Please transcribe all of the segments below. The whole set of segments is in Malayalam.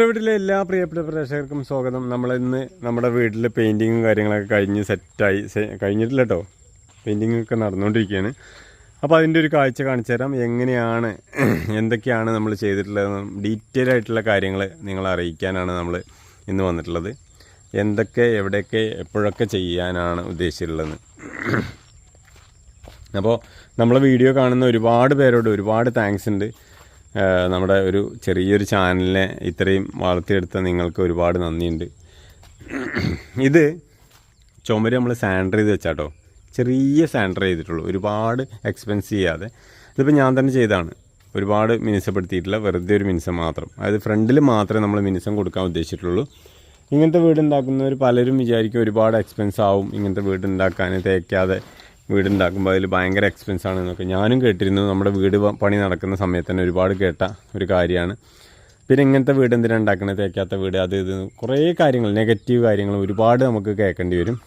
വീട്ടിലെ എല്ലാ പ്രിയപ്പെട്ട പ്രേക്ഷകർക്കും സ്വാഗതം. നമ്മൾ ഇന്ന് നമ്മുടെ വീട്ടിൽ പെയിന്റിങ്ങും കാര്യങ്ങളൊക്കെ കഴിഞ്ഞ് സെറ്റായി കഴിഞ്ഞിട്ടില്ല കേട്ടോ പെയിന്റിങ് ഒക്കെ നടന്നുകൊണ്ടിരിക്കുകയാണ് അപ്പോൾ അതിന്റെ ഒരു കാഴ്ച കാണിച്ചു തരാം. എങ്ങനെയാണ് എന്തൊക്കെയാണ് നമ്മൾ ചെയ്തിട്ടുള്ളതെന്നും ഡീറ്റെയിൽ ആയിട്ടുള്ള കാര്യങ്ങൾ നിങ്ങളെ അറിയിക്കാനാണ് നമ്മൾ ഇന്ന് വന്നിട്ടുള്ളത്. എന്തൊക്കെ എവിടെയൊക്കെ എപ്പോഴൊക്കെ ചെയ്യാനാണ് ഉദ്ദേശിച്ചിട്ടുള്ളത്. അപ്പോൾ നമ്മളെ വീഡിയോ കാണുന്ന ഒരുപാട് പേരോട് ഒരുപാട് താങ്ക്സ് ഉണ്ട്. നമ്മുടെ ഒരു ചെറിയൊരു ചാനലിനെ ഇത്രയും വളർത്തിയെടുത്ത നിങ്ങൾക്ക് ഒരുപാട് നന്ദിയുണ്ട്. ഇത് ചുമര് നമ്മൾ സാൻഡർ ചെയ്ത് വെച്ചാട്ടോ. ചെറിയ സാൻഡർ ചെയ്തിട്ടുള്ളൂ. ഒരുപാട് എക്സ്പെൻസ് ചെയ്യാതെ. ഇതിപ്പോൾ ഞാൻ തന്നെ ചെയ്താണ് ഒരുപാട് മിനുസപ്പെടുത്തിയിട്ടില്ല വെറുതെ ഒരു മിനുസം മാത്രം. അതായത് ഫ്രണ്ടിൽ മാത്രമേ നമ്മൾ മിനുസം കൊടുക്കാൻ ഉദ്ദേശിച്ചിട്ടുള്ളൂ. ഇങ്ങനത്തെ വീട് ഉണ്ടാക്കുന്നവർ പലരും വിചാരിക്കും ഒരുപാട് എക്സ്പെൻസ് ആവും ഇങ്ങനത്തെ വീട് ഉണ്ടാക്കാൻ. തേക്കാതെ വീട് ഉണ്ടാക്കുമ്പോൾ അതിൽ ഭയങ്കര എക്സ്പെൻസ് ആണ് എന്നൊക്കെ ഞാനും കേട്ടിരുന്നു. നമ്മുടെ വീട് പണി നടക്കുന്ന സമയത്ത് തന്നെ ഒരുപാട് കേട്ട ഒരു കാര്യമാണ്. പിന്നെ ഇങ്ങനത്തെ വീട് എന്തിനാണ് ഉണ്ടാക്കണത് തേക്കാത്ത വീട് അത് ഇത് കുറേ കാര്യങ്ങൾ നെഗറ്റീവ് കാര്യങ്ങൾ ഒരുപാട് നമുക്ക് കേൾക്കേണ്ടി വരും.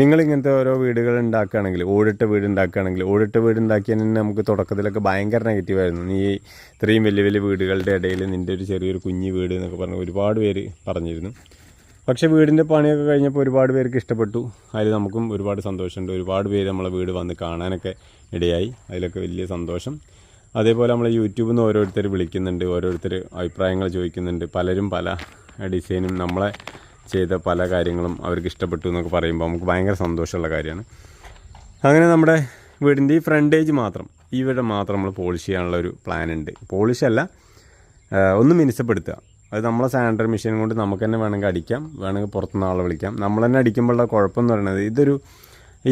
നിങ്ങൾ ഇങ്ങനത്തെ ഓരോ വീടുകൾ ഉണ്ടാക്കുകയാണെങ്കിൽ ഓടിട്ട വീട് ഉണ്ടാക്കുകയാണെങ്കിൽ ഓടിട്ട വീട് ഉണ്ടാക്കിയാൽ തന്നെ നമുക്ക് തുടക്കത്തിലൊക്കെ ഭയങ്കര നെഗറ്റീവായിരുന്നു നീ ഇത്രയും വലിയ വലിയ വീടുകളുടെ ഇടയിൽ നിന്റെ ഒരു ചെറിയൊരു കുഞ്ഞു വീട് എന്നൊക്കെ പറഞ്ഞ് ഒരുപാട് പേര് പറഞ്ഞിരുന്നു. പക്ഷേ വീടിന്റെ പണിയൊക്കെ കഴിഞ്ഞപ്പോൾ ഒരുപാട് പേർക്ക് ഇഷ്ടപ്പെട്ടു. അതിൽ നമുക്കും ഒരുപാട് സന്തോഷമുണ്ട്. ഒരുപാട് പേര് നമ്മളെ വീട് വന്ന് കാണാനൊക്കെ ഇടയായി. അതിലൊക്കെ വലിയ സന്തോഷം. അതേപോലെ നമ്മൾ യൂട്യൂബിൽ നിന്ന് ഓരോരുത്തർ വിളിക്കുന്നുണ്ട് ഓരോരുത്തർ അഭിപ്രായങ്ങൾ ചോദിക്കുന്നുണ്ട്. പലരും പല ഡിസൈനും നമ്മളെ ചെയ്ത പല കാര്യങ്ങളും അവർക്ക് ഇഷ്ടപ്പെട്ടു എന്നൊക്കെ പറയുമ്പോൾ നമുക്ക് ഭയങ്കര സന്തോഷമുള്ള കാര്യമാണ്. അങ്ങനെ നമ്മുടെ വീടിന്റെ ഈ ഫ്രണ്ടേജ് മാത്രം ഈ വീട് മാത്രം നമ്മൾ പോളിഷ് ചെയ്യാനുള്ള ഒരു പ്ലാൻ ഉണ്ട്. പോളിഷ് അല്ല ഒന്ന് മിനുസപ്പെടുത്തുക. അത് നമ്മളെ സാനിറ്ററി മെഷീൻ കൊണ്ട് നമുക്ക് തന്നെ വേണമെങ്കിൽ അടിക്കാം വേണമെങ്കിൽ പുറത്തുനിന്ന് ആളെ വിളിക്കാം. നമ്മൾ തന്നെ അടിക്കുമ്പോഴുള്ള കുഴപ്പമെന്ന് പറയുന്നത് ഇതൊരു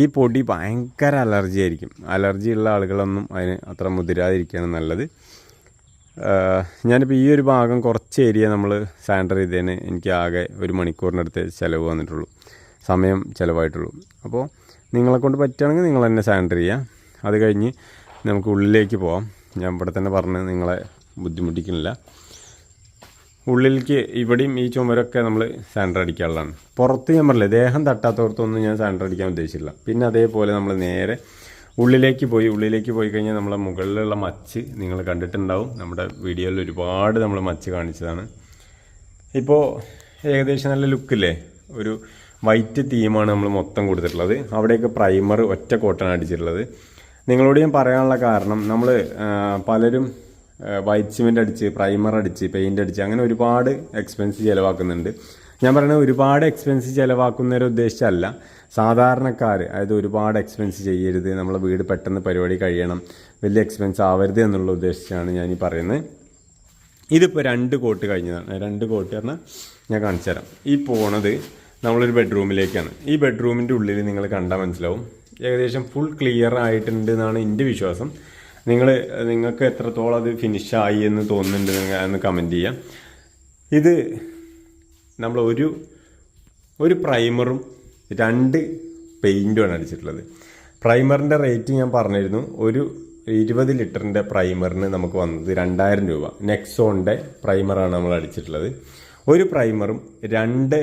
ഈ പൊടി ഭയങ്കര അലർജി ആയിരിക്കും. അലർജി ഉള്ള ആളുകളൊന്നും അതിന് അത്ര മുതിരാതിരിക്കുകയാണ് നല്ലത്. ഞാനിപ്പോൾ ഈ ഒരു ഭാഗം കുറച്ച് ഏരിയ നമ്മൾ സാനിറ്റർ ചെയ്തതിന് എനിക്ക് ആകെ ഒരു മണിക്കൂറിനടുത്ത് ചിലവ് വന്നിട്ടുള്ളൂ. സമയം ചിലവായിട്ടുള്ളൂ. അപ്പോൾ നിങ്ങളെ കൊണ്ട് പറ്റുകയാണെങ്കിൽ നിങ്ങൾ തന്നെ സാനിറ്റർ ചെയ്യുക അത് കഴിഞ്ഞ് നമുക്ക് ഉള്ളിലേക്ക് പോവാം. ഞാൻ ഇവിടെ തന്നെ പറഞ്ഞ് നിങ്ങളെ ബുദ്ധിമുട്ടിക്കുന്നില്ല. ഉള്ളിലേക്ക് ഇവിടെയും ഈ ചുമരൊക്കെ നമ്മൾ സാൻഡർ അടിക്കാനുള്ളതാണ്. പുറത്ത് ഞാൻ പറഞ്ഞില്ലേ ദേഹം തട്ടാത്തവർത്തൊന്നും ഞാൻ സാൻഡർ അടിക്കാൻ ഉദ്ദേശിച്ചില്ല. പിന്നെ അതേപോലെ നമ്മൾ നേരെ ഉള്ളിലേക്ക് പോയി ഉള്ളിലേക്ക് പോയി കഴിഞ്ഞാൽ നമ്മളെ മുകളിലുള്ള മച്ച് നിങ്ങൾ കണ്ടിട്ടുണ്ടാവും. നമ്മുടെ വീഡിയോയിൽ ഒരുപാട് നമ്മൾ മച്ച് കാണിച്ചതാണ്. ഇപ്പോൾ ഏകദേശം നല്ല ലുക്കില്ലേ ഒരു വൈറ്റ് തീമാണ് നമ്മൾ മൊത്തം കൊടുത്തിട്ടുള്ളത്. അവിടെയൊക്കെ പ്രൈമർ ഒറ്റ കോട്ടൺ അടിച്ചിട്ടുള്ളത്. നിങ്ങളോട് ഞാൻ പറയാനുള്ള കാരണം നമ്മൾ പലരും വൈറ്റ് സിമെന്റ് അടിച്ച് പ്രൈമർ അടിച്ച് പെയിന്റ് അടിച്ച് അങ്ങനെ ഒരുപാട് എക്സ്പെൻസ് ചിലവാക്കുന്നുണ്ട്. ഞാൻ പറയുന്നത് ഒരുപാട് എക്സ്പെൻസ് ചിലവാക്കുന്നവരെ ഉദ്ദേശിച്ചല്ല. സാധാരണക്കാർ അതായത് ഒരുപാട് എക്സ്പെൻസ് ചെയ്യരുത് നമ്മളെ വീട് പെട്ടെന്ന് പരിപാടി കഴിയണം വലിയ എക്സ്പെൻസ് ആവരുത് എന്നുള്ള ഉദ്ദേശിച്ചാണ് ഞാൻ ഈ പറയുന്നത്. ഇതിപ്പോൾ രണ്ട് കോട്ട് കഴിഞ്ഞതാണ്. രണ്ട് കോട്ട് പറഞ്ഞാൽ ഞാൻ കാണിച്ചു തരാം ഈ പോണത് നമ്മളൊരു ബെഡ്റൂമിലേക്കാണ് ഈ ബെഡ്റൂമിന്റെ ഉള്ളിൽ നിങ്ങൾ കണ്ടാൽ മനസ്സിലാവും. ഏകദേശം ഫുൾ ക്ലിയർ ആയിട്ടുണ്ട് എന്നാണ് എന്റെ വിശ്വാസം. നിങ്ങൾ നിങ്ങൾക്ക് എത്രത്തോളം അത് ഫിനിഷായി എന്ന് തോന്നുന്നുണ്ട് എന്ന് കമന്റ് ചെയ്യാം. ഇത് നമ്മൾ ഒരു ഒരു പ്രൈമറും രണ്ട് പെയിന്റുമാണ് അടിച്ചിട്ടുള്ളത്. പ്രൈമറിന്റെ റേറ്റ് ഞാൻ പറഞ്ഞിരുന്നു. ഒരു ഇരുപത് ലിറ്ററിന്റെ പ്രൈമറിന് നമുക്ക് വന്നത് രണ്ടായിരം രൂപ. നെക്സോണിന്റെ പ്രൈമറാണ് നമ്മൾ അടിച്ചിട്ടുള്ളത്. ഒരു പ്രൈമറും രണ്ട്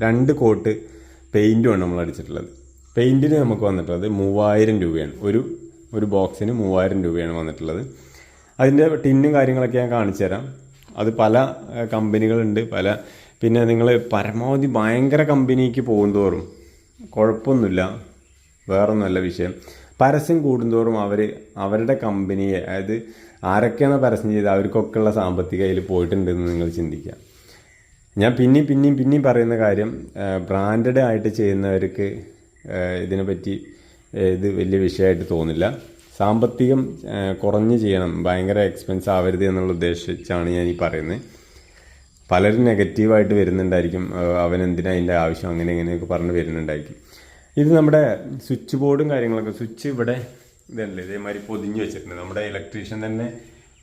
രണ്ട് കോട്ട് പെയിന്റുമാണ് നമ്മൾ അടിച്ചിട്ടുള്ളത്. പെയിന്റിന് നമുക്ക് വന്നിട്ടുള്ളത് മൂവായിരം രൂപയാണ്. ഒരു ഒരു ബോക്സിന് മൂവായിരം രൂപയാണ് വന്നിട്ടുള്ളത്. അതിന്റെ ടിന്നും കാര്യങ്ങളൊക്കെ ഞാൻ കാണിച്ചു തരാം. അത് പല കമ്പനികളുണ്ട്. പല പിന്നെ നിങ്ങൾ പരമാവധി ഭയങ്കര കമ്പനിക്ക് പോകുന്തോറും കുഴപ്പമൊന്നുമില്ല. വേറൊന്നുമല്ല വിഷയം. പരസ്യം കൂടുന്തോറും അവർ അവരുടെ കമ്പനിയെ അതായത് ആരൊക്കെയാണ് പരസ്യം ചെയ്ത് അവർക്കൊക്കെയുള്ള സാമ്പത്തിക അതിൽ പോയിട്ടുണ്ടെന്ന് നിങ്ങൾ ചിന്തിക്കുക. ഞാൻ പിന്നെയും പിന്നെയും പിന്നെയും പറയുന്ന കാര്യം ബ്രാൻഡഡ് ആയിട്ട് ചെയ്യുന്നവർക്ക് ഇതിനെപ്പറ്റി ഇത് വലിയ വിഷയമായിട്ട് തോന്നില്ല. സാമ്പത്തികം കുറഞ്ഞ് ചെയ്യണം ഭയങ്കര എക്സ്പെൻസ് ആവരുത് എന്നുള്ള ഉദ്ദേശിച്ചാണ് ഞാൻ ഈ പറയുന്നത് പലരും നെഗറ്റീവായിട്ട് വരുന്നുണ്ടായിരിക്കും അവൻ എന്തിനാ അതിന്റെ ആവശ്യം അങ്ങനെ ഇങ്ങനെയൊക്കെ പറഞ്ഞ് വരുന്നുണ്ടായിരിക്കും. ഇത് നമ്മുടെ സ്വിച്ച് ബോർഡും കാര്യങ്ങളൊക്കെ സ്വിച്ച് ഇവിടെ ഇതല്ലേ ഇതേമാതിരി പൊതിഞ്ഞ് വെച്ചിട്ടുണ്ട്. നമ്മുടെ ഇലക്ട്രീഷ്യൻ തന്നെ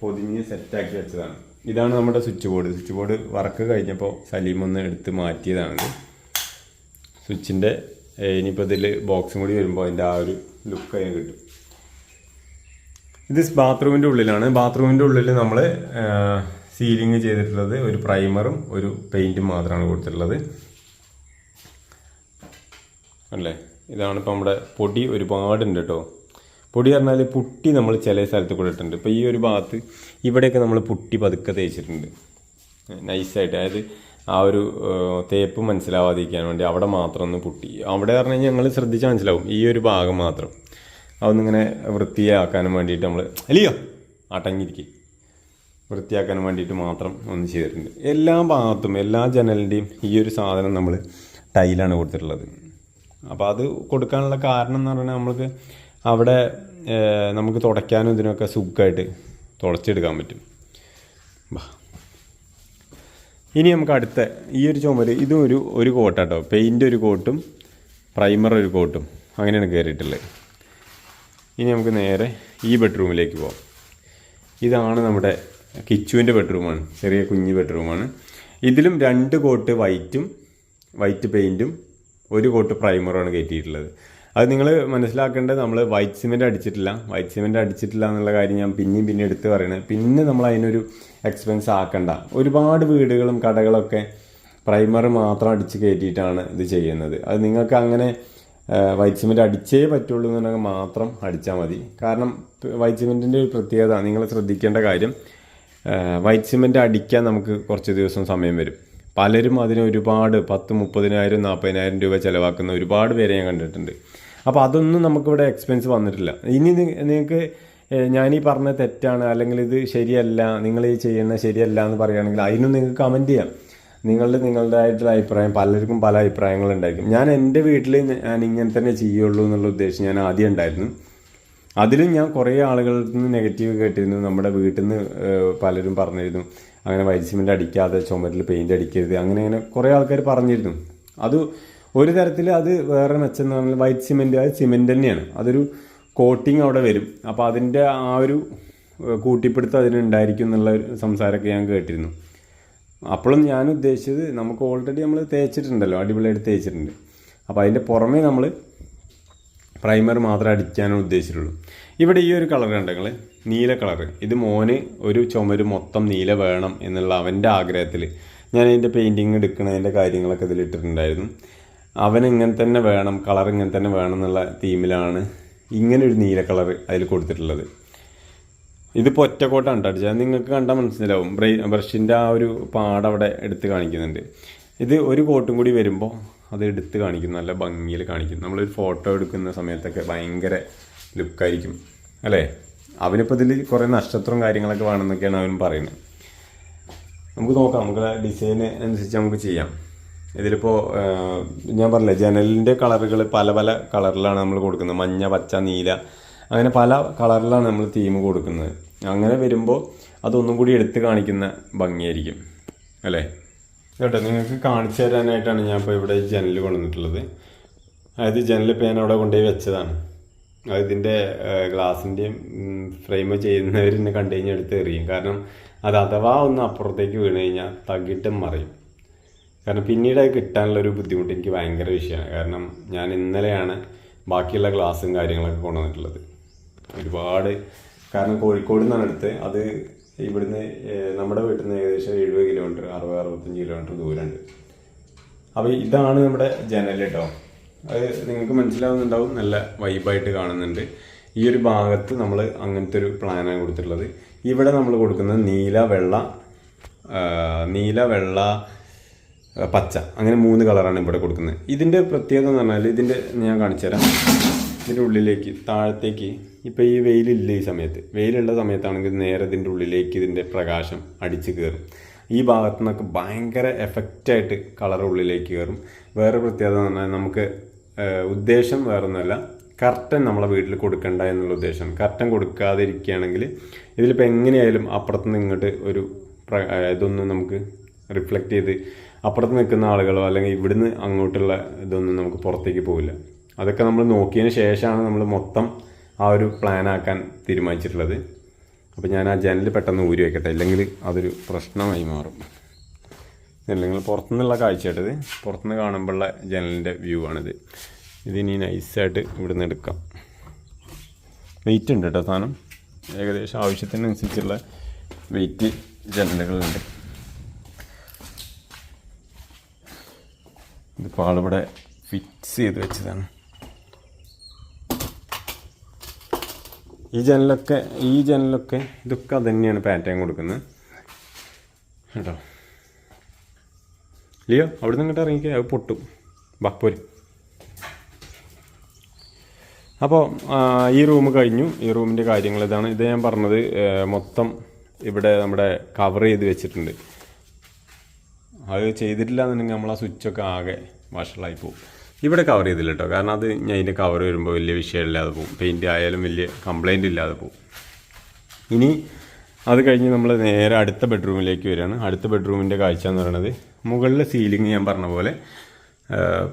പൊതിഞ്ഞ് സെറ്റാക്കി വെച്ചതാണ്. ഇതാണ് നമ്മുടെ switch board. Switch board work കഴിഞ്ഞപ്പോൾ സലീം ഒന്ന് എടുത്ത് മാറ്റിയതാണിത്. സ്വിച്ചിന്റെ ഇനിയിപ്പോൾ ഇതിൽ ബോക്സും കൂടി വരുമ്പോൾ അതിന്റെ ആ ഒരു ലുക്ക് അതിന് കിട്ടും. ഇത് ബാത്റൂമിന്റെ ഉള്ളിലാണ്. ബാത്റൂമിന്റെ ഉള്ളിൽ നമ്മൾ സീലിംഗ് ചെയ്തിട്ടുള്ളത് ഒരു പ്രൈമറും ഒരു പെയിന്റും മാത്രമാണ് കൊടുത്തിട്ടുള്ളത്. അല്ലേ? ഇതാണ് ഇപ്പോൾ നമ്മുടെ പൊടി ഒരുപാടുണ്ട് കേട്ടോ പൊടി പറഞ്ഞാൽ പുട്ടി നമ്മൾ ചില സ്ഥലത്ത് കൂടെ ഇട്ടിട്ടുണ്ട്. ഇപ്പോൾ ഈ ഒരു ഭാഗത്ത് ഇവിടെയൊക്കെ നമ്മൾ പുട്ടി പതുക്കെ തേച്ചിട്ടുണ്ട്. നൈസായിട്ട് അതായത് ആ ഒരു തേപ്പ് മനസ്സിലാവാതിരിക്കാൻ വേണ്ടി അവിടെ മാത്രം ഒന്ന് പൊട്ടി. അവിടെ പറഞ്ഞു കഴിഞ്ഞാൽ ഞങ്ങൾ ശ്രദ്ധിച്ചാൽ മനസ്സിലാവും ഈ ഒരു ഭാഗം മാത്രം. അതൊന്നിങ്ങനെ വൃത്തിയാക്കാനും വേണ്ടിയിട്ട് നമ്മൾ അല്ലയോ അടങ്ങിയിരിക്കും. വൃത്തിയാക്കാൻ വേണ്ടിയിട്ട് മാത്രം ഒന്ന് ചെയ്തിട്ടുണ്ട്. എല്ലാ ഭാഗത്തും എല്ലാ ജനലിന്റെയും ഈ ഒരു സാധനം നമ്മൾ ടൈലാണ് കൊടുത്തിട്ടുള്ളത്. അപ്പോൾ അത് കൊടുക്കാനുള്ള കാരണം എന്ന് പറഞ്ഞാൽ നമ്മൾക്ക് അവിടെ നമുക്ക് തുടയ്ക്കാനും ഇതിനൊക്കെ സുഖമായിട്ട് തുടച്ചെടുക്കാൻ പറ്റും. ഇനി നമുക്ക് അടുത്ത ഈ ഒരു ചുമര് ഇതും ഒരു ഒരു കോട്ടാട്ടോ. പെയിന്റ് ഒരു കോട്ടും പ്രൈമർ ഒരു കോട്ടും. അങ്ങനെയാണ് കയറിയിട്ടുള്ളത് ഇനി നമുക്ക് നേരെ ഈ ബെഡ്റൂമിലേക്ക് പോകാം ഇതാണ് നമ്മുടെ കിച്ചുവിന്റെ ബെഡ്റൂമാണ് ചെറിയ കുഞ്ഞ് ബെഡ്റൂമാണ് ഇതിലും രണ്ട് കോട്ട് വൈറ്റും വൈറ്റ് പെയിന്റും ഒരു കോട്ട് പ്രൈമറുമാണ് കയറ്റിയിട്ടുള്ളത് അത് നിങ്ങൾ മനസ്സിലാക്കേണ്ടത് നമ്മൾ വൈറ്റ് സിമെന്റ് അടിച്ചിട്ടില്ല. വൈറ്റ് സിമെന്റ് അടിച്ചിട്ടില്ല എന്നുള്ള കാര്യം ഞാൻ പിന്നെയും പിന്നെ എടുത്ത് പറയണത് പിന്നെ നമ്മൾ അതിനൊരു എക്സ്പെൻസ് ആക്കണ്ട. ഒരുപാട് വീടുകളും കടകളൊക്കെ പ്രൈമർ മാത്രം അടിച്ച് കയറ്റിയിട്ടാണ് ഇത് ചെയ്യുന്നത്. അത് നിങ്ങൾക്ക് അങ്ങനെ വൈറ്റ് സിമെന്റ് അടിച്ചേ പറ്റുള്ളൂ എന്നുണ്ടെങ്കിൽ മാത്രം അടിച്ചാൽ മതി. കാരണം വൈറ്റ് സിമെന്റിന്റെ ഒരു പ്രത്യേകത നിങ്ങൾ ശ്രദ്ധിക്കേണ്ട കാര്യം വൈറ്റ് സിമെന്റ് അടിക്കാൻ നമുക്ക് കുറച്ച് ദിവസം സമയം വരും. പലരും അതിന് ഒരുപാട് പത്ത് മുപ്പതിനായിരം നാൽപ്പതിനായിരം രൂപ ചിലവാക്കുന്ന ഒരുപാട് പേരെ ഞാൻ കണ്ടിട്ടുണ്ട്. അപ്പോൾ അതൊന്നും നമുക്കിവിടെ എക്സ്പെൻസ് വന്നിട്ടില്ല. ഇനി നിങ്ങൾക്ക് ഞാനീ പറഞ്ഞ തെറ്റാണ് അല്ലെങ്കിൽ ഇത് ശരിയല്ല നിങ്ങൾ ഈ ചെയ്യുന്ന ശരിയല്ല എന്ന് പറയുകയാണെങ്കിൽ അതിനും നിങ്ങൾക്ക് കമന്റ് ചെയ്യാം. നിങ്ങളുടെ നിങ്ങളുടേതായിട്ടുള്ള അഭിപ്രായം പലർക്കും പല അഭിപ്രായങ്ങളുണ്ടായിരിക്കും. ഞാൻ എന്റെ വീട്ടിൽ ഞാൻ ഇങ്ങനെ തന്നെ ചെയ്യുള്ളൂ എന്നുള്ള ഉദ്ദേശം ഞാൻ ആദ്യം ഉണ്ടായിരുന്നു. അതിലും ഞാൻ കുറേ ആളുകളിൽ നിന്ന് നെഗറ്റീവ് കേട്ടിരുന്നു. നമ്മുടെ വീട്ടിൽ നിന്ന് പലരും പറഞ്ഞിരുന്നു. അങ്ങനെ വൈറ്റ് സിമെന്റ് അടിക്കാതെ ചുമരിൽ പെയിന്റ് അടിക്കരുത് അങ്ങനെ അങ്ങനെ കുറേ ആൾക്കാർ പറഞ്ഞിരുന്നു. അത് ഒരു തരത്തിൽ അത് വേറെ മെച്ചം എന്ന് പറഞ്ഞാൽ വൈറ്റ് സിമെന്റ് അത് സിമെന്റ് തന്നെയാണ്. അതൊരു കോട്ടിങ് അവിടെ വരും. അപ്പോൾ അതിന്റെ ആ ഒരു കൂട്ടിപ്പിടുത്തം അതിനുണ്ടായിരിക്കും എന്നുള്ള സംസാരമൊക്കെ ഞാൻ കേട്ടിരുന്നു. അപ്പോഴും ഞാൻ ഉദ്ദേശിച്ചത് നമുക്ക് ഓൾറെഡി നമ്മൾ തേച്ചിട്ടുണ്ടല്ലോ അടിപൊളിയായിട്ട് തേച്ചിട്ടുണ്ട്. അപ്പോൾ അതിന്റെ പുറമേ നമ്മൾ പ്രൈമർ മാത്രം അടിക്കാനാണ് ഉദ്ദേശിച്ചിട്ടുള്ളൂ. ഇവിടെ ഈ ഒരു കളർ ഉണ്ടെങ്കിൽ നീല കളർ ഇത് മോന് ഒരു ചുമര് മൊത്തം നീല വേണം എന്നുള്ള അവന്റെ ആഗ്രഹത്തിൽ ഞാൻ അതിന്റെ പെയിന്റിങ് എടുക്കണതിന്റെ കാര്യങ്ങളൊക്കെ ഇതിലിട്ടിട്ടുണ്ടായിരുന്നു. അവൻ ഇങ്ങനെ തന്നെ വേണം കളർ ഇങ്ങനെ തന്നെ വേണം എന്നുള്ള തീമിലാണ് ഇങ്ങനെ ഒരു നീല കളർ അതിൽ കൊടുത്തിട്ടുള്ളത്. ഇതിപ്പോൾ ഒറ്റക്കോട്ടാണ് കേട്ടോ അടിച്ചത്. നിങ്ങൾക്ക് കണ്ടാൽ മനസ്സിലാവും. ബ്രൈ ബ്രഷിന്റെ ആ ഒരു പാട് അവിടെ എടുത്ത് കാണിക്കുന്നുണ്ട്. ഇത് ഒരു കോട്ടും കൂടി വരുമ്പോൾ അത് എടുത്ത് കാണിക്കും നല്ല ഭംഗിയിൽ കാണിക്കും നമ്മളൊരു ഫോട്ടോ എടുക്കുന്ന സമയത്തൊക്കെ ഭയങ്കര ലുക്കായിരിക്കും. അല്ലേ? അവനിപ്പോൾ ഇതിൽ കുറേ നക്ഷത്രവും കാര്യങ്ങളൊക്കെ വേണമെന്നൊക്കെയാണ് അവൻ പറയുന്നത്. നമുക്ക് നോക്കാം. നമുക്ക് ഡിസൈന് അനുസരിച്ച് നമുക്ക് ചെയ്യാം. ഇതിലിപ്പോൾ ഞാൻ പറഞ്ഞില്ലേ ജനലിന്റെ കളറുകൾ പല പല കളറിലാണ് നമ്മൾ കൊടുക്കുന്നത്. മഞ്ഞ പച്ച നീല. അങ്ങനെ പല കളറിലാണ് നമ്മൾ തീം കൊടുക്കുന്നത്. അങ്ങനെ വരുമ്പോൾ അതൊന്നും കൂടി എടുത്ത് കാണിക്കുന്ന ഭംഗിയായിരിക്കും. അല്ലേ? കേട്ടോ നിങ്ങൾക്ക് കാണിച്ചു തരാനായിട്ടാണ് ഞാൻ ഇപ്പോൾ ഇവിടെ ജനൽ കൊണ്ടുവന്നിട്ടുള്ളത്. അതായത് ജനൽ ഞാൻ അവിടെ കൊണ്ടുപോയി വെച്ചതാണ്. അത് ഇതിന്റെ ഗ്ലാസിന്റെയും ഫ്രെയിം ചെയ്യുന്നവർ എന്നെ കണ്ടു കഴിഞ്ഞാൽ എടുത്ത് എറിയും. കാരണം അത് അഥവാ ഒന്ന് അപ്പുറത്തേക്ക് വീണ് കഴിഞ്ഞാൽ തകിട്ടും മറിയും. കാരണം പിന്നീട് അത് കിട്ടാനുള്ള ഒരു ബുദ്ധിമുട്ട് എനിക്ക് ഭയങ്കര വിഷയമാണ്. കാരണം ഞാൻ ഇന്നലെയാണ് ബാക്കിയുള്ള ക്ലാസ്സും കാര്യങ്ങളൊക്കെ കൊണ്ടുവന്നിട്ടുള്ളത്. ഒരുപാട് കാരണം കോഴിക്കോട് നിന്നാണ് എടുത്ത് അത് ഇവിടുന്ന് നമ്മുടെ വീട്ടിൽ നിന്ന് ഏകദേശം എഴുപത് കിലോമീറ്റർ അറുപത് അറുപത്തഞ്ച് കിലോമീറ്റർ ദൂരമുണ്ട്. അപ്പോൾ ഇതാണ് നമ്മുടെ ജനൽ കേട്ടോ. അത് നിങ്ങൾക്ക് മനസ്സിലാവുന്നുണ്ടാവും. നല്ല വൈബായിട്ട് കാണുന്നുണ്ട്. ഈ ഒരു ഭാഗത്ത് നമ്മൾ അങ്ങനത്തെ ഒരു പ്ലാനാണ് കൊടുത്തിട്ടുള്ളത്. ഇവിടെ നമ്മൾ കൊടുക്കുന്നത് നീല വെള്ള നീല വെള്ള പച്ച. അങ്ങനെ മൂന്ന് കളറാണ് ഇവിടെ കൊടുക്കുന്നത്. ഇതിന്റെ പ്രത്യേകത എന്ന് പറഞ്ഞാൽ ഇതിന്റെ ഞാൻ കാണിച്ചു തരാം. ഇതിന്റെ ഉള്ളിലേക്ക് താഴത്തേക്ക്. ഇപ്പോൾ ഈ വെയിലില്ല ഈ സമയത്ത്? വെയിലുള്ള സമയത്താണെങ്കിൽ നേരെ ഇതിന്റെ ഉള്ളിലേക്ക് ഇതിന്റെ പ്രകാശം അടിച്ച് കയറും. ഈ ഭാഗത്തു നിന്നൊക്കെ ഭയങ്കര എഫക്റ്റായിട്ട് കളർ ഉള്ളിലേക്ക് കയറും. വേറെ പ്രത്യേകത എന്ന് പറഞ്ഞാൽ നമുക്ക് ഉദ്ദേശം വേറെ ഒന്നുമല്ല കർട്ടൻ നമ്മളെ വീട്ടിൽ കൊടുക്കണ്ട എന്നുള്ള ഉദ്ദേശം കർട്ടൻ കൊടുക്കാതിരിക്കുകയാണെങ്കിൽ ഇതിലിപ്പോൾ എങ്ങനെയായാലും അപ്പുറത്തുനിന്ന് ഇങ്ങോട്ട് ഒരു ഇതൊന്നും നമുക്ക് റിഫ്ലക്റ്റ് ചെയ്ത് അപ്പുറത്ത് നിൽക്കുന്ന ആളുകളോ അല്ലെങ്കിൽ ഇവിടുന്ന് അങ്ങോട്ടുള്ള ഇതൊന്നും നമുക്ക് പുറത്തേക്ക് പോവില്ല. അതൊക്കെ നമ്മൾ നോക്കിയതിന് ശേഷമാണ് നമ്മൾ മൊത്തം ആ ഒരു പ്ലാൻ ആക്കാൻ തീരുമാനിച്ചിട്ടുള്ളത്. അപ്പോൾ ഞാൻ ആ ജനൽ പെട്ടെന്ന് ഊരി വയ്ക്കട്ടെ അല്ലെങ്കിൽ അതൊരു പ്രശ്നമായി മാറും. അല്ലെങ്കിൽ പുറത്തുനിന്നുള്ള കാഴ്ചയായിട്ടത്. പുറത്തുനിന്ന് കാണുമ്പോഴുള്ള ജനലിന്റെ വ്യൂ ആണിത്. ഇതിനി നൈസായിട്ട് ഇവിടുന്ന് എടുക്കാം. വെയിറ്റ് ഉണ്ട് കേട്ടോ സാധനം. ഏകദേശം ആവശ്യത്തിനനുസരിച്ചുള്ള വെയിറ്റ് ജനലുകളുണ്ട്. ഇതിപ്പോൾ ആളിവിടെ ഫിക്സ് ചെയ്ത് വെച്ചതാണ്. ഈ ജനലൊക്കെ ഈ ജനലൊക്കെ ഇതൊക്കെ തന്നെയാണ് പാറ്റേൺ കൊടുക്കുന്നത്. കേട്ടോ? ലിയോ അവിടെ നിന്ന് ഇങ്ങോട്ട് ഇറങ്ങിക്കുക പൊട്ടും. ബാപ്പോര് അപ്പോൾ ഈ റൂം കഴിഞ്ഞു. ഈ റൂമിന്റെ കാര്യങ്ങൾ ഇതാണ്. ഇത് ഞാൻ പറഞ്ഞത് മൊത്തം ഇവിടെ നമ്മുടെ കവർ ചെയ്ത് വെച്ചിട്ടുണ്ട്. അത് ചെയ്തിട്ടില്ല എന്നുണ്ടെങ്കിൽ നമ്മൾ ആ സ്വിച്ചൊക്കെ ആകെ വഷളായി പോകും ഇവിടെ കവർ ചെയ്തില്ല കേട്ടോ കാരണം അത് ഞാൻ അതിന്റെ കവർ വരുമ്പോൾ വലിയ വിഷയമില്ലാതെ പോകും പെയിന്റ് ആയാലും വലിയ കംപ്ലൈന്റ് ഇല്ലാതെ പോകും ഇനി അത് കഴിഞ്ഞ് നമ്മൾ നേരെ അടുത്ത ബെഡ്റൂമിലേക്ക് വരികയാണ്. അടുത്ത ബെഡ്റൂമിന്റെ കാഴ്ച എന്ന് പറയുന്നത് മുകളിലെ സീലിംഗ് ഞാൻ പറഞ്ഞ പോലെ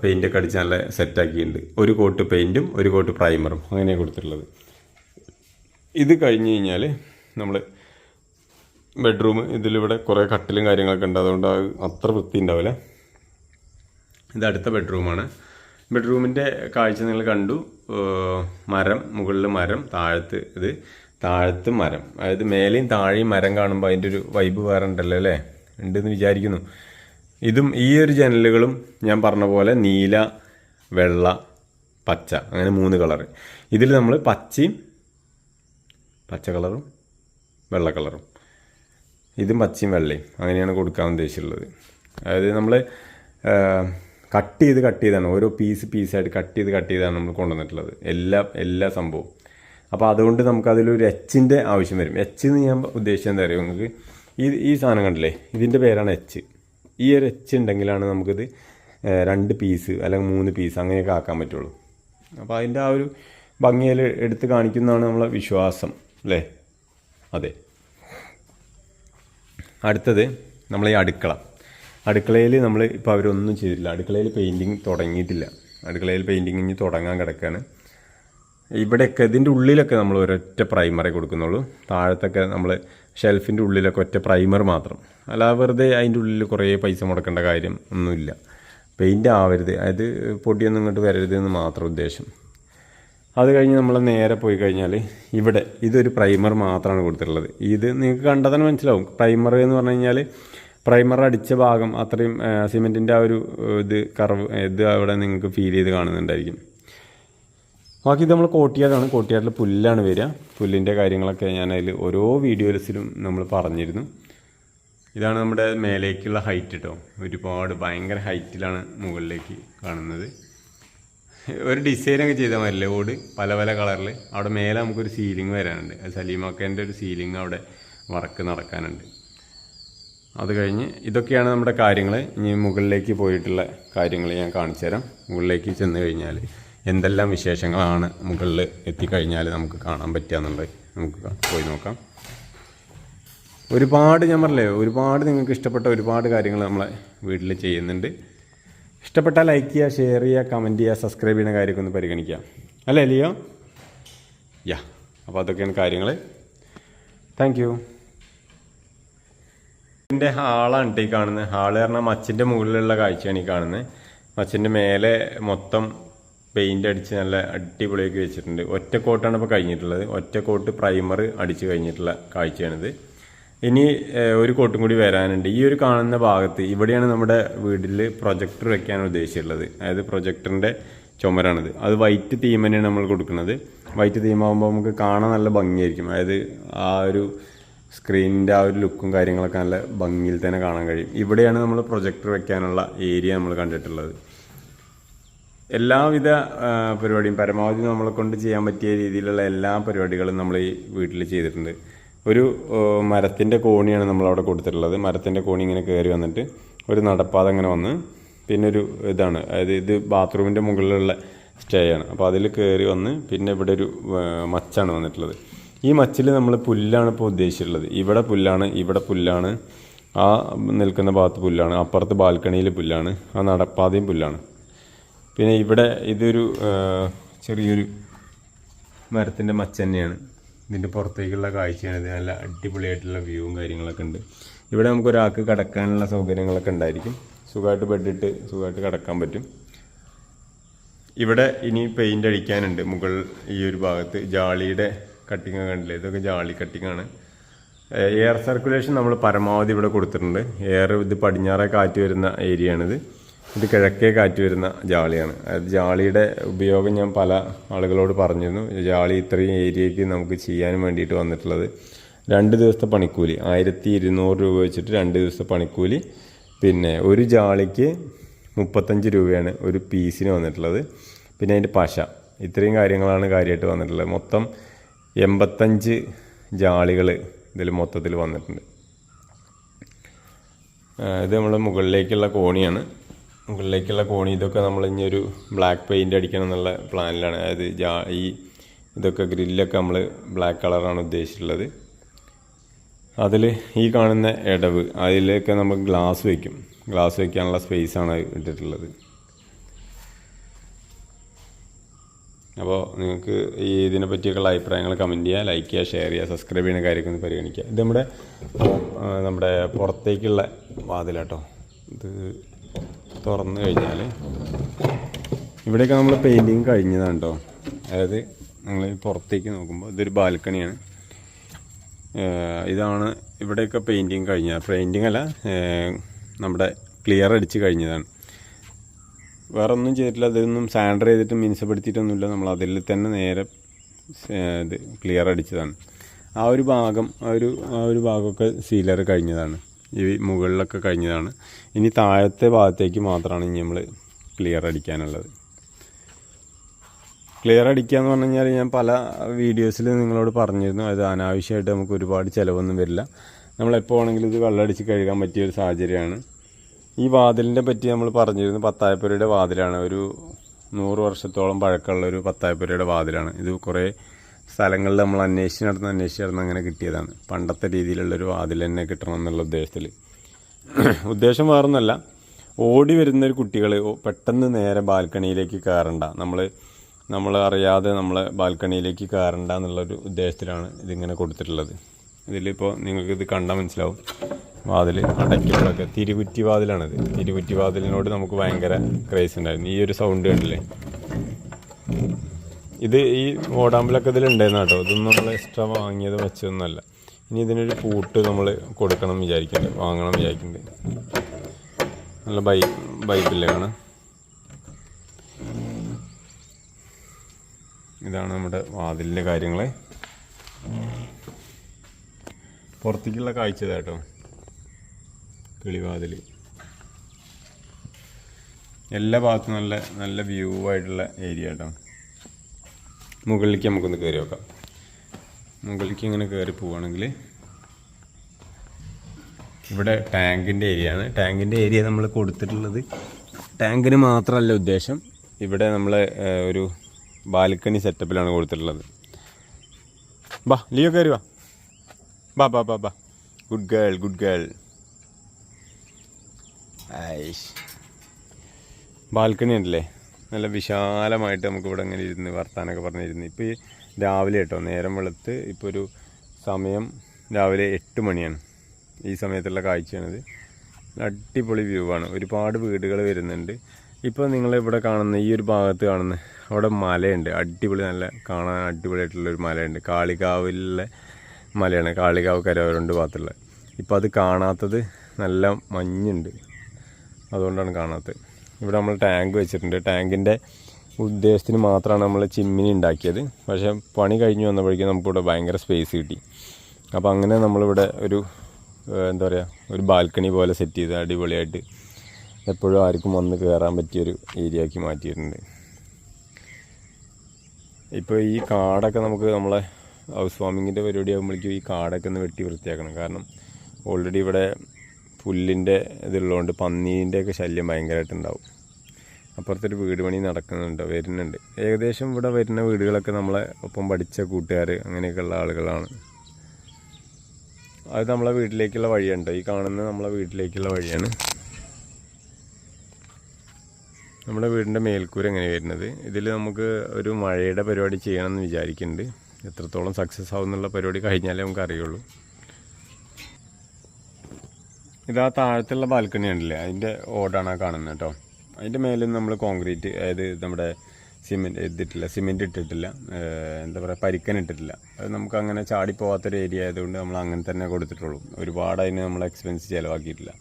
പെയിന്റൊക്കെ അടിച്ച് നല്ല സെറ്റാക്കിയിട്ടുണ്ട് ഒരു കോട്ട് പെയിന്റും ഒരു കോട്ട് പ്രൈമറും അങ്ങനെയാണ് കൊടുത്തിട്ടുള്ളത്. ഇത് കഴിഞ്ഞ് കഴിഞ്ഞാൽ നമ്മൾ ബെഡ്റൂം ഇതിലിവിടെ കുറേ കട്ടിലും കാര്യങ്ങളൊക്കെ ഉണ്ട്. അതുകൊണ്ട് അത്ര വൃത്തി ഉണ്ടാവില്ല ഇത് അടുത്ത ബെഡ്റൂമാണ് ബെഡ്റൂമിന്റെ കാഴ്ച നിങ്ങൾ കണ്ടു. മരം മുകളിൽ മരം താഴത്ത് ഇത് താഴത്ത് മരം. അതായത് മേലെയും താഴെയും മരം കാണുമ്പോൾ അതിന്റെ ഒരു വൈബ് വേറെ ഉണ്ടല്ലോ അല്ലേ? ഉണ്ടെന്ന് വിചാരിക്കുന്നു. ഇതും ഈ ഒരു ജനലുകളും ഞാൻ പറഞ്ഞ പോലെ നീല വെള്ള പച്ച അങ്ങനെ മൂന്ന് കളറ് ഇതിൽ നമ്മൾ പച്ചയും പച്ച കളറും വെള്ള കളറും ഇതും പച്ചയും വെള്ളയും. അങ്ങനെയാണ് കൊടുക്കാൻ ഉദ്ദേശിച്ചുള്ളത് അതായത് നമ്മൾ കട്ട് ചെയ്ത് കട്ട് ചെയ്താണ്. ഓരോ പീസ് പീസായിട്ട് കട്ട് ചെയ്ത് കട്ട് ചെയ്താണ് നമ്മൾ കൊണ്ടുവന്നിട്ടുള്ളത്. എല്ലാ എല്ലാ സംഭവവും. അപ്പോൾ അതുകൊണ്ട് നമുക്ക് അതിലൊരു എച്ചിന്റെ ആവശ്യം വരും. എച്ച് എന്ന് ഞാൻ ഉദ്ദേശിച്ചത് എന്താ പറയുക നിങ്ങൾക്ക് ഈ ഈ സാധനം കണ്ടില്ലേ? ഇതിന്റെ പേരാണ് എച്ച് ഈ ഒരു എച്ച് ഉണ്ടെങ്കിലാണ് നമുക്കിത് രണ്ട് പീസ് അല്ലെങ്കിൽ മൂന്ന് പീസ് അങ്ങനെയൊക്കെ ആക്കാൻ പറ്റുള്ളൂ. അപ്പോൾ അതിന്റെ ആ ഒരു ഭംഗിയിൽ എടുത്ത് കാണിക്കുന്നതാണ് നമ്മളെ വിശ്വാസം അല്ലേ? അതെ. അടുത്തത് നമ്മൾ ഈ അടുക്കള. അടുക്കളയിൽ നമ്മൾ ഇപ്പോൾ അവരൊന്നും ചെയ്തിട്ടില്ല. അടുക്കളയിൽ പെയിന്റിങ് തുടങ്ങിയിട്ടില്ല. അടുക്കളയിൽ പെയിന്റിങ് ഇനി തുടങ്ങാൻ കിടക്കുകയാണ് ഇവിടെയൊക്കെ ഇതിന്റെ ഉള്ളിലൊക്കെ നമ്മൾ ഒരൊറ്റ പ്രൈമറേ കൊടുക്കുന്നുള്ളൂ. താഴത്തൊക്കെ നമ്മൾ ഷെൽഫിന്റെ ഉള്ളിലൊക്കെ ഒറ്റ പ്രൈമർ മാത്രം. അല്ലാതെ വെറുതെ അതിന്റെ ഉള്ളിൽ കുറേ പൈസ മുടക്കേണ്ട കാര്യം ഒന്നുമില്ല. പെയിന്റ് ആവരുത്. അതായത് പൊടിയൊന്നും ഇങ്ങോട്ട് വരരുത് എന്ന് മാത്രം ഉദ്ദേശം. അത് കഴിഞ്ഞ് നമ്മൾ നേരെ പോയി കഴിഞ്ഞാൽ ഇവിടെ ഇതൊരു പ്രൈമർ മാത്രമാണ് കൊടുത്തിട്ടുള്ളത്. ഇത് നിങ്ങൾക്ക് കണ്ടതന്നെ മനസ്സിലാവും. പ്രൈമർ എന്ന് പറഞ്ഞു കഴിഞ്ഞാൽ പ്രൈമർ അടിച്ച ഭാഗം അത്രയും സിമെന്റിന്റെ ആ ഒരു ഇത് കർവ് ഇത് അവിടെ നിങ്ങൾക്ക് ഫീൽ ചെയ്ത് കാണുന്നുണ്ടായിരിക്കും. ബാക്കി ഇത് നമ്മൾ കോട്ടിയാടാണ് കോട്ടിയാടിൽ പുല്ലാണ് വരിക. പുല്ലിന്റെ കാര്യങ്ങളൊക്കെ ഞാൻ അതിൽ ഓരോ വീഡിയോസിലും നമ്മൾ പറഞ്ഞിരുന്നു. ഇതാണ് നമ്മുടെ മേലേക്കുള്ള ഹൈറ്റ് കേട്ടോ ഒരുപാട് ഭയങ്കര ഹൈറ്റിലാണ് മുകളിലേക്ക് കാണുന്നത്. ഒരു ഡിസൈനൊക്കെ ചെയ്താൽ മതില്ലേ ഓട്? പല പല കളറിൽ അവിടെ മേലെ നമുക്കൊരു സീലിംഗ് വരാനുണ്ട്. സലീമാക്കേന്റെ ഒരു സീലിംഗ് അവിടെ വർക്ക് നടക്കാനുണ്ട്. അത് കഴിഞ്ഞ് ഇതൊക്കെയാണ് നമ്മുടെ കാര്യങ്ങൾ. ഇനി മുകളിലേക്ക് പോയിട്ടുള്ള കാര്യങ്ങൾ ഞാൻ കാണിച്ചു തരാം. മുകളിലേക്ക് ചെന്ന് കഴിഞ്ഞാൽ എന്തെല്ലാം വിശേഷങ്ങളാണ് മുകളിൽ എത്തിക്കഴിഞ്ഞാൽ നമുക്ക് കാണാൻ പറ്റുക എന്നുള്ളത് നമുക്ക് പോയി നോക്കാം. ഒരുപാട് ഞാൻ പറഞ്ഞില്ലേ ഒരുപാട് നിങ്ങൾക്ക് ഇഷ്ടപ്പെട്ട ഒരുപാട് കാര്യങ്ങൾ നമ്മളെ വീട്ടിൽ ചെയ്യുന്നുണ്ട്. ഇഷ്ടപ്പെട്ടാൽ ലൈക്ക് ചെയ്യുക ഷെയർ ചെയ്യുക കമന്റ് ചെയ്യുക സബ്സ്ക്രൈബ് ചെയ്യുന്ന കാര്യമൊക്കെ ഒന്ന് പരിഗണിക്കുക. അല്ലേ ലിയോ? യാ അപ്പോൾ അതൊക്കെയാണ് കാര്യങ്ങൾ താങ്ക് യു ഇതിന്റെ ഹാളാണ് ഈ കാണുന്നത്. ഹാൾ പറഞ്ഞാൽ മച്ചിന്റെ മുകളിലുള്ള കാഴ്ചയാണ് ഈ കാണുന്നത്. മച്ചിന്റെ മേലെ മൊത്തം പെയിന്റ് അടിച്ച് നല്ല അടിപൊളിയൊക്കെ വെച്ചിട്ടുണ്ട്. ഒറ്റ കോട്ടാണ് ഇപ്പോൾ കഴിഞ്ഞിട്ടുള്ളത്. ഒറ്റ കോട്ട് പ്രൈമർ അടിച്ച് കഴിഞ്ഞിട്ടുള്ള കാഴ്ചയാണിത്. ഇനി ഒരു കോട്ടും കൂടി വരാനുണ്ട്. ഈ ഒരു കാണുന്ന ഭാഗത്ത് ഇവിടെയാണ് നമ്മുടെ വീട്ടിൽ പ്രൊജക്ടർ വെക്കാൻ ഉദ്ദേശിച്ചിട്ടുള്ളത്. അതായത് പ്രൊജക്ടറിന്റെ ചുമരാണിത്. അത് വൈറ്റ് തീം തന്നെയാണ് നമ്മൾ കൊടുക്കുന്നത്. വൈറ്റ് തീമാകുമ്പോൾ നമുക്ക് കാണാൻ നല്ല ഭംഗിയായിരിക്കും. അതായത് ആ ഒരു സ്ക്രീനിന്റെ ആ ഒരു ലുക്കും കാര്യങ്ങളൊക്കെ നല്ല ഭംഗിയിൽ തന്നെ കാണാൻ കഴിയും. ഇവിടെയാണ് നമ്മൾ പ്രൊജക്ടർ വെക്കാനുള്ള ഏരിയ നമ്മൾ കണ്ടിട്ടുള്ളത്. എല്ലാവിധ പരിപാടിയും പരമാവധി നമ്മളെ കൊണ്ട് ചെയ്യാൻ പറ്റിയ രീതിയിലുള്ള എല്ലാ പരിപാടികളും നമ്മൾ ഈ വീട്ടിൽ ചെയ്തിട്ടുണ്ട്. ഒരു മരത്തിന്റെ കോണിയാണ് നമ്മളവിടെ കൊടുത്തിട്ടുള്ളത്. മരത്തിന്റെ കോണി ഇങ്ങനെ കയറി വന്നിട്ട് ഒരു നടപ്പാത അങ്ങനെ വന്ന് പിന്നെ ഒരു ഇതാണ്. അതായത് ഇത് ബാത്റൂമിന്റെ മുകളിലുള്ള സ്റ്റേ ആണ് അപ്പോൾ അതിൽ കയറി വന്ന് പിന്നെ ഇവിടെ ഒരു മച്ചാണ് വന്നിട്ടുള്ളത്. ഈ മച്ചിൽ നമ്മൾ പുല്ലാണ് ഇപ്പോൾ ഉദ്ദേശിച്ചിട്ടുള്ളത്. ഇവിടെ പുല്ലാണ് ഇവിടെ പുല്ലാണ് ആ നിൽക്കുന്ന ഭാഗത്ത് പുല്ലാണ് അപ്പുറത്ത് ബാൽക്കണിയിൽ പുല്ലാണ് ആ നടപ്പാതയും പുല്ലാണ്. പിന്നെ ഇവിടെ ഇതൊരു ചെറിയൊരു മരത്തിന്റെ മച്ച തന്നെയാണ്. ഇതിന്റെ പുറത്തേക്കുള്ള കാഴ്ചയാണ്. നല്ല അടിപൊളിയായിട്ടുള്ള വ്യൂവും കാര്യങ്ങളൊക്കെ ഉണ്ട്. ഇവിടെ നമുക്ക് ഒരാൾക്ക് കിടക്കാനുള്ള സൗകര്യങ്ങളൊക്കെ ഉണ്ടായിരിക്കും. സുഖമായിട്ട് ബെഡിട്ട് സുഖമായിട്ട് കിടക്കാൻ പറ്റും. ഇവിടെ ഇനി പെയിന്റ് അടിക്കാനുണ്ട്. മുകൾ ഈ ഒരു ഭാഗത്ത് ജാളിയുടെ കട്ടിങ് കണ്ടില്ലേ? ഇതൊക്കെ ജാളി കട്ടിങ്ങാണ് എയർ സർക്കുലേഷൻ നമ്മൾ പരമാവധി ഇവിടെ കൊടുത്തിട്ടുണ്ട്. എയർ ഇത് പടിഞ്ഞാറെ കാറ്റ് വരുന്ന ഏരിയ ആണിത്. ഇത് കിഴക്കേ കാറ്റ് വരുന്ന ജാളിയാണ്. അതായത് ജാളിയുടെ ഉപയോഗം ഞാൻ പല ആളുകളോട് പറഞ്ഞിരുന്നു. ജാളി ഇത്രയും ഏരിയയ്ക്ക് നമുക്ക് ചെയ്യാൻ വേണ്ടിയിട്ട് വന്നിട്ടുള്ളത്. രണ്ട് ദിവസത്തെ പണിക്കൂലി ആയിരത്തി ഇരുന്നൂറ് രൂപ വെച്ചിട്ട് രണ്ട് ദിവസത്തെ പണിക്കൂലി. പിന്നെ ഒരു ജാളിക്ക് മുപ്പത്തഞ്ച് രൂപയാണ് ഒരു പീസിന് വന്നിട്ടുള്ളത്. പിന്നെ അതിന്റെ പശ ഇത്രയും കാര്യങ്ങളാണ് കാര്യമായിട്ട് വന്നിട്ടുള്ളത്. മൊത്തം എൺപത്തഞ്ച് ജാളികൾ ഇതിൽ മൊത്തത്തിൽ വന്നിട്ടുണ്ട്. ഇത് നമ്മൾ മുകളിലേക്കുള്ള കോണിയാണ്. മുകളിലേക്കുള്ള കോണി ഇതൊക്കെ നമ്മൾ ഇനി ഒരു ബ്ലാക്ക് പെയിന്റ് അടിക്കണം എന്നുള്ള പ്ലാനിലാണ് അതായത് ജാ ഈ ഇതൊക്കെ ഗ്രില്ലൊക്കെ നമ്മൾ ബ്ലാക്ക് കളറാണ് ഉദ്ദേശിച്ചിട്ടുള്ളത്. അതിൽ ഈ കാണുന്ന ഇടവ് അതിലേക്ക് നമ്മൾ ഗ്ലാസ് വയ്ക്കും ഗ്ലാസ് വയ്ക്കാനുള്ള സ്പേസാണ് ഇട്ടിട്ടുള്ളത്. അപ്പോൾ നിങ്ങൾക്ക് ഈ ഇതിനെ പറ്റിയൊക്കെയുള്ള അഭിപ്രായങ്ങൾ കമന്റ് ചെയ്യുക ലൈക്ക് ചെയ്യുക ഷെയർ ചെയ്യുക സബ്സ്ക്രൈബ് ചെയ്യുന്ന കാര്യമൊക്കെ ഒന്ന് പരിഗണിക്കുക. ഇത് നമ്മുടെ നമ്മുടെ പുറത്തേക്കുള്ള വാതിലാട്ടോ. ഇത് തുറന്നു കഴിഞ്ഞാൽ ഇവിടെയൊക്കെ നമ്മൾ പെയിന്റിങ് കഴിഞ്ഞതാണ് കേട്ടോ അതായത് നിങ്ങൾ പുറത്തേക്ക് നോക്കുമ്പോൾ ഇതൊരു ബാൽക്കണിയാണ്. ഇതാണ് ഇവിടെയൊക്കെ പെയിന്റിങ് കഴിഞ്ഞ പെയിന്റിങ് അല്ല നമ്മുടെ ക്ലിയർ അടിച്ച് കഴിഞ്ഞതാണ്. വേറെ ഒന്നും ചെയ്തിട്ടില്ല അതൊന്നും സാൻഡർ ചെയ്തിട്ട് മിനുസപ്പെടുത്തിയിട്ടൊന്നുമില്ല. നമ്മൾ അതിൽ തന്നെ നേരെ ഇത് ക്ലിയർ അടിച്ചതാണ്. ആ ഒരു ഭാഗം ആ ഒരു ആ ഒരു ഭാഗമൊക്കെ സീലർ കഴിഞ്ഞതാണ്. ഈ മുകളിലൊക്കെ കഴിഞ്ഞതാണ്. ഇനി താഴത്തെ ഭാഗത്തേക്ക് മാത്രമാണ് ഇനി നമ്മൾ ക്ലിയർ അടിക്കാനുള്ളത്. ക്ലിയർ അടിക്കുക എന്ന് പറഞ്ഞു കഴിഞ്ഞാൽ ഞാൻ പല വീഡിയോസിൽ നിങ്ങളോട് പറഞ്ഞിരുന്നു. അത് അനാവശ്യമായിട്ട് നമുക്ക് ഒരുപാട് ചിലവൊന്നും വരില്ല. നമ്മൾ എപ്പോൾ വേണമെങ്കിലും ഇത് വെള്ളമടിച്ച് കഴുകാൻ പറ്റിയ ഒരു സാഹചര്യമാണ്. ഈ വാതിലിനെ പറ്റി നമ്മൾ പറഞ്ഞിരുന്നു. പത്തായപ്പുരയുടെ വാതിലാണ്. ഒരു നൂറ് വർഷത്തോളം പഴക്കമുള്ള ഒരു പത്തായപ്പുരയുടെ വാതിലാണ്. ഇത് കുറേ സ്ഥലങ്ങളിൽ നമ്മൾ അന്വേഷിച്ച് നടന്ന് അന്വേഷിച്ച് നടന്ന് അങ്ങനെ കിട്ടിയതാണ്. പണ്ടത്തെ രീതിയിലുള്ളൊരു വാതിൽ തന്നെ കിട്ടണം എന്നുള്ള ഉദ്ദേശത്തിൽ ഉദ്ദേശം വേറൊന്നല്ല. ഓടി വരുന്ന ഒരു കുട്ടികൾ പെട്ടെന്ന് നേരെ ബാൽക്കണിയിലേക്ക് കയറണ്ട. നമ്മൾ നമ്മൾ അറിയാതെ നമ്മൾ ബാൽക്കണിയിലേക്ക് കയറണ്ട എന്നുള്ളൊരു ഉദ്ദേശത്തിലാണ് ഇതിങ്ങനെ കൊടുത്തിട്ടുള്ളത്. ഇതിലിപ്പോൾ നിങ്ങൾക്ക് ഇത് കണ്ടാൽ മനസ്സിലാവും. വാതിൽ അടയ്ക്കുമ്പോഴൊക്കെ തിരുകുറ്റി വാതിലാണിത്. തിരുകുറ്റി വാതിലിനോട് നമുക്ക് ഭയങ്കര ക്രേസ് ഉണ്ടായിരുന്നു. ഈ ഒരു സൗണ്ട് കണ്ടില്ലേ? ഇത് ഈ ഓടാമ്പലൊക്കെ ഇതിലുണ്ടായിരുന്നു കേട്ടോ. ഇതൊന്നും നമ്മൾ എക്സ്ട്രാ വാങ്ങിയത് വെച്ചതൊന്നുമല്ല. ഇനി ഇതിനൊരു പൂട്ട് നമ്മൾ കൊടുക്കണം വിചാരിക്കുന്നുണ്ട്. വാങ്ങണം വിചാരിക്കുന്നുണ്ട്. നല്ല ബൈ ബൈക്കില്ലേ കാണാം. ഇതാണ് നമ്മുടെ വാതിലിന്റെ കാര്യങ്ങൾ പുറത്തേക്കുള്ള കാഴ്ച കേട്ടോ. കിളിവാതിൽ എല്ലാ ഭാഗത്തും നല്ല നല്ല വ്യൂ ആയിട്ടുള്ള ഏരിയ കേട്ടോ. മുകളിലേക്ക് നമുക്കൊന്ന് കയറി നോക്കാം. മുകളിലേക്ക് ഇങ്ങനെ കയറി പോവുകയാണെങ്കിൽ ഇവിടെ ടാങ്കിന്റെ ഏരിയ ആണ് ടാങ്കിന്റെ ഏരിയ നമ്മൾ കൊടുത്തിട്ടുള്ളത് ടാങ്കിന് മാത്രമല്ല ഉദ്ദേശം. ഇവിടെ നമ്മൾ ഒരു ബാൽക്കണി സെറ്റപ്പിലാണ് കൊടുത്തിട്ടുള്ളത്. ബാ ലിയോ കയറി വാ. ബാ ബാ ബാ ബാ. Good girl good girl balcony ഉണ്ടല്ലേ? നല്ല വിശാലമായിട്ട് നമുക്ക് ഇവിടെ ഇങ്ങനെ ഇരുന്ന് വർത്താനൊക്കെ പറഞ്ഞിരുന്നു. ഇപ്പോൾ ഈ രാവിലെ കേട്ടോ നേരം വെളുത്ത് ഇപ്പോൾ ഒരു സമയം രാവിലെ എട്ട് മണിയാണ് ഈ സമയത്തുള്ള കാഴ്ചയാണിത്. അടിപൊളി വ്യൂ ആണ്. ഒരുപാട് വീടുകൾ വരുന്നുണ്ട്. ഇപ്പോൾ നിങ്ങളിവിടെ കാണുന്ന ഈ ഒരു ഭാഗത്ത് കാണുന്ന അവിടെ മലയുണ്ട്. അടിപൊളി നല്ല കാണാൻ അടിപൊളിയായിട്ടുള്ളൊരു മലയുണ്ട്. കാളികാവിലെ മലയാണ്. കാളികാവ് കരവരുണ്ട് ഭാഗത്തുള്ള. ഇപ്പോൾ അത് കാണാത്തത് നല്ല മഞ്ഞുണ്ട്. അതുകൊണ്ടാണ് കാണാത്തത്. ഇവിടെ നമ്മൾ ടാങ്ക് വെച്ചിട്ടുണ്ട്. ടാങ്കിന്റെ ഉദ്ദേശത്തിന് മാത്രമാണ് നമ്മൾ ചിമ്മിനി ഉണ്ടാക്കിയത്. പക്ഷേ പണി കഴിഞ്ഞ് വന്നപ്പോഴേക്കും നമുക്കിവിടെ ഭയങ്കര സ്പേസ് കിട്ടി. അപ്പോൾ അങ്ങനെ നമ്മളിവിടെ ഒരു എന്താ പറയുക ഒരു ബാൽക്കണി പോലെ സെറ്റ് ചെയ്ത് അടിപൊളിയായിട്ട് എപ്പോഴും ആർക്കും വന്ന് കയറാൻ പറ്റിയൊരു ഏരിയ ആക്കി മാറ്റിയിട്ടുണ്ട്. ഇപ്പോൾ ഈ കാടൊക്കെ നമുക്ക് നമ്മളെ ഹൗസ് വാമിങ്ങിന്റെ പരിപാടി ആകുമ്പോഴേക്കും ഈ കാടൊക്കെ ഒന്ന് വെട്ടി വൃത്തിയാക്കണം. കാരണം ഓൾറെഡി ഇവിടെ പുല്ലിന്റെ ഇതുള്ളതുകൊണ്ട് പന്നീന്റെ ഒക്കെ ശല്യം ഭയങ്കരമായിട്ടുണ്ടാവും. അപ്പുറത്തൊരു വീട് പണി നടക്കുന്നുണ്ട് വരുന്നുണ്ട്. ഏകദേശം ഇവിടെ വരുന്ന വീടുകളൊക്കെ നമ്മളെ ഒപ്പം പഠിച്ച കൂട്ടുകാർ അങ്ങനെയൊക്കെയുള്ള ആളുകളാണ്. അത് നമ്മളെ വീട്ടിലേക്കുള്ള വഴിയുണ്ട്. ഈ കാണുന്നത് നമ്മളെ വീട്ടിലേക്കുള്ള വഴിയാണ്. നമ്മുടെ വീടിന്റെ മേൽക്കൂര എങ്ങനെ വരുന്നത്? ഇതിൽ നമുക്ക് ഒരു മഴയുടെ പരിപാടി ചെയ്യണമെന്ന് വിചാരിക്കുന്നുണ്ട്. എത്രത്തോളം സക്സസ് ആവും എന്നുള്ള പരിപാടി കഴിഞ്ഞാലേ നമുക്ക് അറിയുള്ളൂ ഇതാ താഴത്തുള്ള ബാൽക്കണി ഉണ്ടല്ലേ അതിന്റെ ഓടാണ് കാണുന്നത് കേട്ടോ. അതിന്റെ മേലിൽ നമ്മൾ കോൺക്രീറ്റ് അതായത് നമ്മുടെ സിമെന്റ് ഇതിട്ടില്ല സിമെന്റ് ഇട്ടിട്ടില്ല എന്താ പറയുക പരിക്കൻ ഇട്ടിട്ടില്ല. അത് നമുക്ക് അങ്ങനെ ചാടിപ്പോവാത്തൊരു ഏരിയ ആയതുകൊണ്ട് നമ്മൾ അങ്ങനെ തന്നെ കൊടുത്തിട്ടുള്ളൂ. ഒരുപാട് അതിന് നമ്മൾ എക്സ്പെൻസ് ചിലവാക്കിയിട്ടില്ല.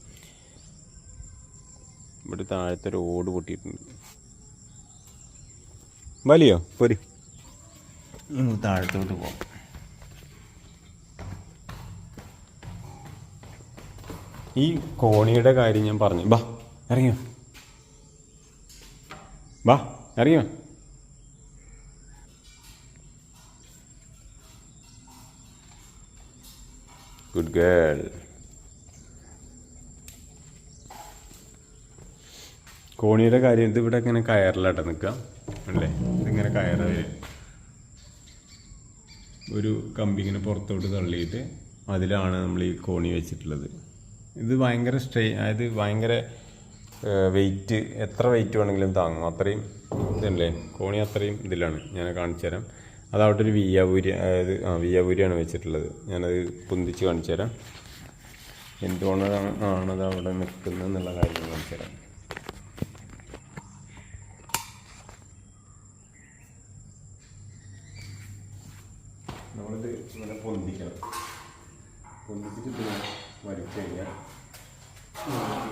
ഇവിടെ താഴത്തെ ഒരു ഓട് പൊട്ടിയിട്ടുണ്ട്. വലിയോ? പോരി. താഴത്തോട്ട് പോകാം ഈ കോണിയുടെ കാര്യം ഞാൻ പറഞ്ഞു. ബാ ഇറങ്ങിയോ? ബാ ഇറങ്ങിയോ? ഗുഡ് ഗേൾ കോണിയുടെ കാര്യം ഇത് ഇവിടെ ഇങ്ങനെ കയറിലാട്ടെ നിൽക്കാം അല്ലേ? ഇതിങ്ങനെ കയറ ഒരു കമ്പി ഇങ്ങനെ പുറത്തോട്ട് തള്ളിയിട്ട് അതിലാണ് നമ്മൾ ഈ കോണി വെച്ചിട്ടുള്ളത്. ഇത് ഭയങ്കര സ്ട്രെയിൻ അതായത് ഭയങ്കര വെയിറ്റ് എത്ര വെയിറ്റ് വേണമെങ്കിലും താങ്ങും. അത്രയും ഇതല്ലേ കോണി അത്രയും ഇതിലാണ്. ഞാൻ കാണിച്ചു തരാം അതവിടെ ഒരു വിയാപൂരി അതായത് ആ വിയാപൂരിയാണ് വെച്ചിട്ടുള്ളത്. ഞാനത് പൊന്തിച്ച് കാണിച്ചു തരാം എന്തുകൊണ്ടാണ് ആണത് അവിടെ നിൽക്കുന്നത് എന്നുള്ള കാര്യം കാണിച്ചു തരാം നമ്മളിത് ഇങ്ങനെ പൊന്തിക്കണം. പൊന്തിച്ചിട്ട് വലിച്ചു കഴിഞ്ഞാൽ Mm-hmm.